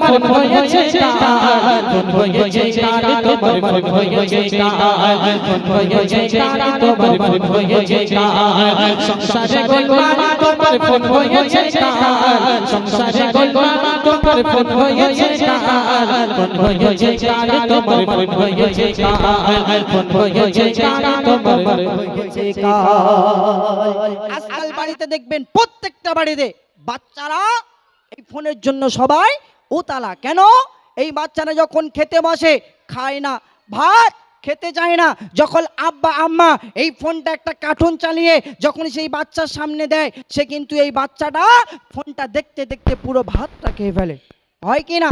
Phone হয়েছে কার phone হয়েছে কার তোমার ফোন হয়েছে কার ফোন হয়েছে কার তোমার ফোন হয়েছে সংসারে গোলমাল ফোন হয়েছে কার সংসারে গোলমাল তোমার ফোন হয়েছে কার ফোন হয়েছে কার তোমার ফোন হয়েছে কার ফোন হয়েছে কার তোমার হয়েছে কার। আজকাল বাড়িতে দেখবেন প্রত্যেকটা বাড়িতে বাচ্চারা এই ফোনের জন্য সবাই উতালা। কেন? এই বাচ্চারা যখন খেতে বসে, খায় না। ভাত খেতে চায় না। যখন আব্বা, আম্মা এই ফোনটা একটা কার্টুন চালিয়ে যখন সেই বাচ্চার সামনে দেয়, সে কিন্তু এই বাচ্চাটা ফোনটা দেখতে দেখতে পুরো ভাতটা খেয়ে ফেলে। হয় কি না?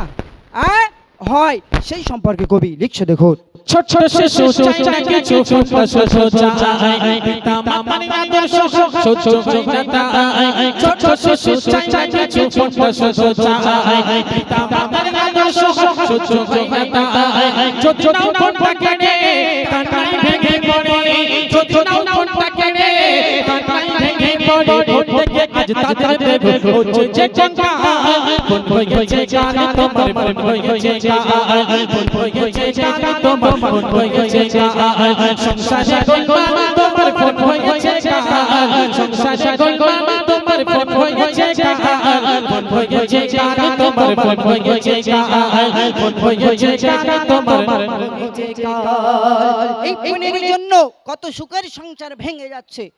হ্যাঁ হয়। সেই সম্পর্কে কবি লিখছে দেখুন। ছোট ছোট শিশু চাই না কিছু ফুটা ছোট চাই পিতা মাতার আদর্শ ছোট চাই ছোট শিশু চাই না কিছু ছোট চাই পিতা মাতার আদর্শ ছোট ছোট চাই ছোট ছোট ফোনটা কেড়ে কান্নায় ভেঙে পড়ে ছোট ছোট ফোনটা কেড়ে কান্নায় ভেঙে পড়ে ফোন আজ তাদের দেবে হচ্ছে যে চঙ্কা ফোন হয়েছে গান তোমার ফোন হয়েছে গান ফোন হয়েছে গান তোমার ফোন হয়েছে তোমার ফোন হয়েছে তোমার ফোন হয়েছে এই জন্য কত সুখের সংসার ভেঙে যাচ্ছে।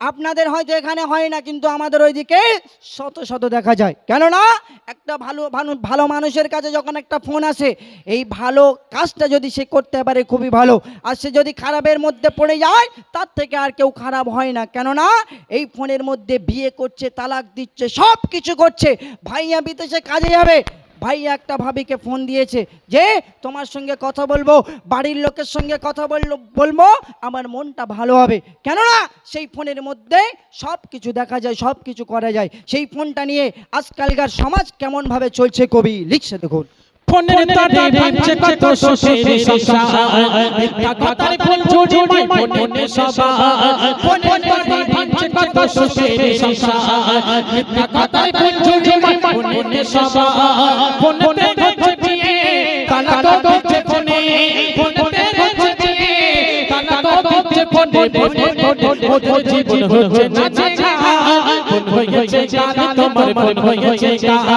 আপনাদের হয়তো এখানে হয় না, কিন্তু আমাদের ওইদিকে শত শত দেখা যায়। কেননা একটা ভালো ভালো- মানুষের কাছে যখন একটা ফোন আসে, এই ভালো কাজটা যদি সে করতে পারে, খুবই ভালো। আর সে যদি খারাপের মধ্যে পড়ে যায়, তার থেকে আর কেউ খারাপ হয় না। কেননা এই ফোনের মধ্যে বিয়ে করছে, তালাক দিচ্ছে সব কিছু করছে। ভাইয়া বিদেশে কাজে যাবে ভাইয়া একটা ভাবিকে ফোন দিয়েছে যে তোমার সঙ্গে কথা বলব বাড়ির লোকের সঙ্গে কথা বলল বলব আমার মনটা ভালো হবে। কেননা সেই ফোনের মধ্যে সব কিছু দেখা যায় সব কিছু করা যায়। সেই ফোনটা নিয়ে আজকালকার সমাজ কেমনভাবে চলছে কবি? লিখছে দেখুন। ফোনের তারে ভাঙছে কত ফোন চুরি মাই ফোনে সবা ফোনের তারে ভাঙছে কত সুখের সংসার। মিথ্যা ফোন চুরি মাই ফোনে সবা ফোনেতে বিয়ে তালা তো দিচ্ছে ফোনে। ফোনেতে হচ্ছে বিয়ে তো দিচ্ছে ফোনে। ফোনে। ফোনে ওদের জীবন হচ্ছে নাচে ফোন হয়েছে গান তোমার ফোন হয়েছে গান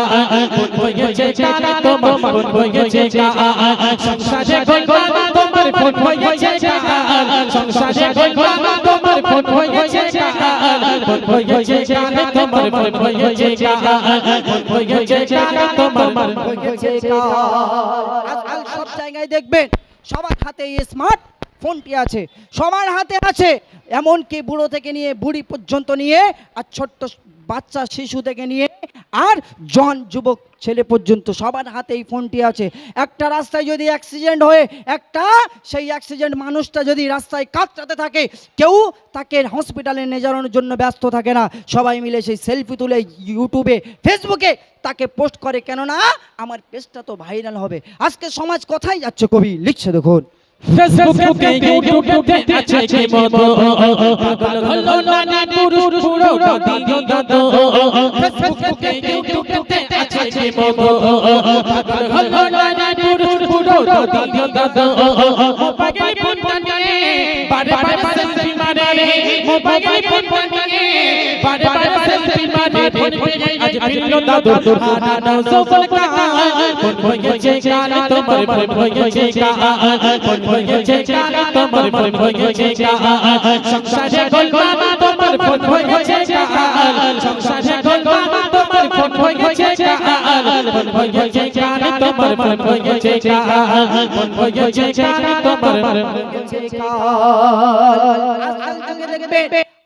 ফোন হয়েছে গান তোমার ফোন হয়েছে গান সংসারে গোলমাল তোমার ফোন হয়েছে গান সংসারে গোলমাল তোমার ফোন হয়েছে দেখবেন সবার হাতে স্মার্ট ফোনটি আছে সবার হাতে আছে এমনকি বুড়ো থেকে নিয়ে বুড়ি পর্যন্ত নিয়ে আর ছোট্ট বাচ্চা শিশু থেকে নিয়ে আর জন যুবক ছেলে পর্যন্ত সবার হাতে এই ফোনটি আছে। একটা রাস্তায় যদি অ্যাক্সিডেন্ট হয়ে, একটা সেই অ্যাক্সিডেন্ট মানুষটা যদি রাস্তায় কাতরাতে থাকে, কেউ তাকে হসপিটালে নিয়ে যাওয়ার জন্য ব্যস্ত থাকে না। সবাই মিলে সেই সেলফি তুলে ইউটিউবে ফেসবুকে তাকে পোস্ট করে। কেননা আমার পেজটা তো ভাইরাল হবে। আজকে সমাজ কথাই যাচ্ছে কবি? লিখছে দেখুন। ফেসবুকে ইউটিউবে আছে কি মতো পাগল হলো নানা মোবাইল ফোনটা নিয়ে বারে ফোন পেয়ে আজ ফিরল দাদু হারানো সফল কাহান ফোন হয়েছে গান তোমার ফোন হয়েছে গান ফোন হয়েছে গান তোমার ফোন হয়েছে গান সংসারে গোলমাল তোমার ফোন হয়েছে গান সংসারে গোলমাল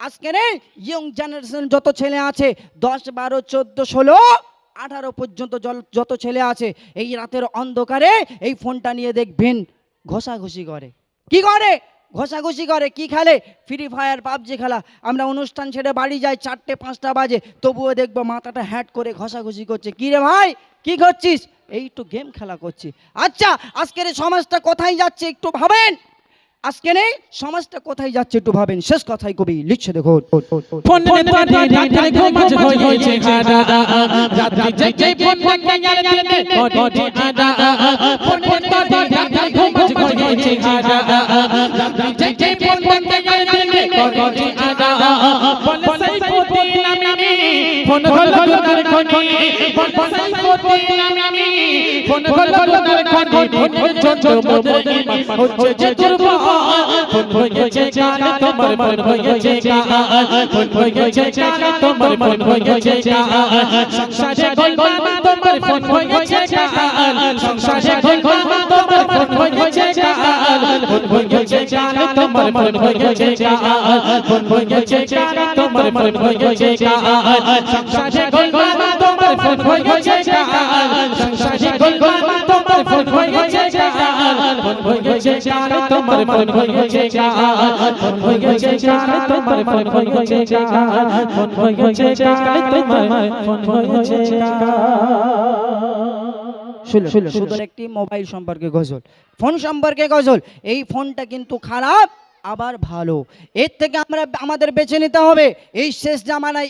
আজকের ইয়ং জেনারেশন যত ছেলে আছে, দশ বারো, চোদ্দ, ষোলো, আঠারো পর্যন্ত যত ছেলে আছে, এই রাতের অন্ধকারে এই ফোনটা নিয়ে দেখবেন, ঘষাঘষি করে। কি করে? ঘষাঘষি করে কি খেলে ফ্রি ফায়ার পাবজি খেলা আমরা অনুষ্ঠান ছেড়ে বাড়ি যাই চারটে পাঁচটা বাজে তবুও দেখব মাথাটা হ্যাট করে ঘষাঘষি করছে কি রে ভাই কি করছিস এই একটু গেম খেলা করছি আচ্ছা আজকের এই সমাজটা কোথায় যাচ্ছে একটু ভাবেন আজকে নেই সমাজটা কোথায় যাচ্ছে একটু ভাবেন শেষ কথাই কবি লিখছে ফোনের করে আডা বলে সেই পতি নামি ফোন হলো গুনার খনি বলে সেই পতি নামি ফোন হলো গুনার খনি মনে ইমান হচ্ছে যে দুর্বল ফোন হয়েছে গান তোমার গান ফোন হয়েছে গান তোমার ফোন হয়েছে গান তোমার তোমার ফোন হয়েছে গান সংসারে গোলমাল তোমার হয়েছে গান তোমার ফোন গান ফোন হয়েছে গান তোমার ফোন গান ফোন হয়েছে গান তোমার ফোন শুনুন শুধু একটি মোবাইল সম্পর্কে গজল। ফোন সম্পর্কে গজল। এই ফোনটা কিন্তু খারাপ আবার ভালো। এর থেকে আমরা আমাদের বেছে নিতে হবে। এই শেষ জামানায়